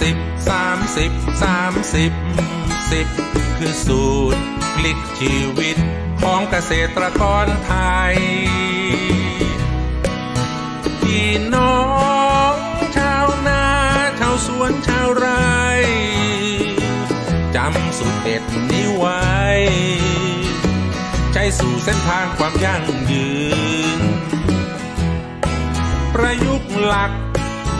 สิบสามสิบสามสิบสิบคือสูตรพลิกชีวิตของเกษตรกรไทย พี่น้องชาวนาชาวสวนชาวไร่จำสูตรเด็ดนี้ไว้ใช้สู่เส้นทางความยั่งยืน ประยุกต์หลัก